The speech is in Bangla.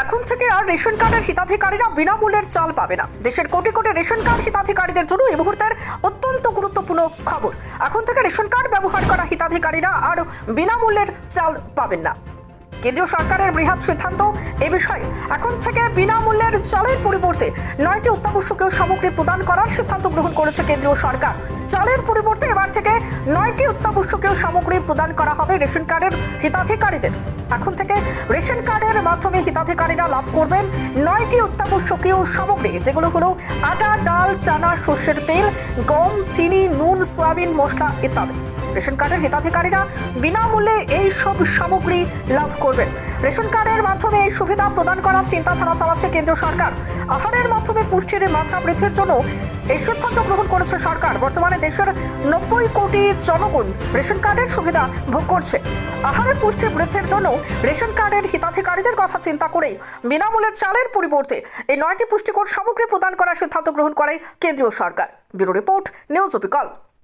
এখন থেকে আর রেশন কার্ডের হিতাধিকারীরা বিনামূল্যের চাল পাবে না। দেশের কোটি কোটি রেশন কার্ড হিতাধিকারীদের জন্য এই মুহূর্তের অত্যন্ত গুরুত্বপূর্ণ খবর। এখন থেকে রেশন কার্ড ব্যবহার করা হিতাধিকারীরা আর বিনামূল্যের চাল পাবেন না। কেন্দ্রীয় সরকারের বৃহৎ সিদ্ধান্ত এ বিষয়ে এখন থেকে বিনামূল্যের চালের পরিবর্তে নয়টি অত্যাবশ্যকীয় সামগ্রী প্রদান করার সিদ্ধান্ত গ্রহণ করেছে কেন্দ্রীয় সরকার। চালের পরিবর্তে এবার থেকে নয়টি অত্যাবশ্যকীয় সামগ্রী প্রদান করা হবে রেশন কার্ডের হিতাধিকারীদের। এখন থেকে রেশন কার্ডের মাধ্যমে হিতাধিকারীরা লাভ করবেন নয়টি অত্যাবশ্যকীয় সামগ্রী, যেগুলো হলো আটা ডাল, চানা, সর্ষের তেল, গম, চিনি, নুন, সয়াবিন, মশলা ইত্যাদি। রেশন কার্ডের হিতাধিকারীরা বিনামূল্যে এই সব সামগ্রী লাভ করবেন। রেশন কার্ডের মাধ্যমে এই সুবিধা প্রদান করার চিন্তাধারা চালাচ্ছে কেন্দ্র সরকার। আহারের মাধ্যমে পুষ্টির মাত্রা বৃদ্ধির জন্য এই সিদ্ধান্ত গ্রহণ করেছে সরকার। বর্তমানে দেশের নব্বই কোটি জনগণ রেশন কার্ডের সুবিধা ভোগ করছে। আহারের পুষ্টি বৃদ্ধির জন্য রেশন কার্ডের হিতাধিকারীদের কথা চিন্তা করে বিনামূল্যে চালের পরিবর্তে এই নয়টি পুষ্টিকর সামগ্রী প্রদান করার সিদ্ধান্ত গ্রহণ করে কেন্দ্রীয় সরকার। Bureau report, news অপিকল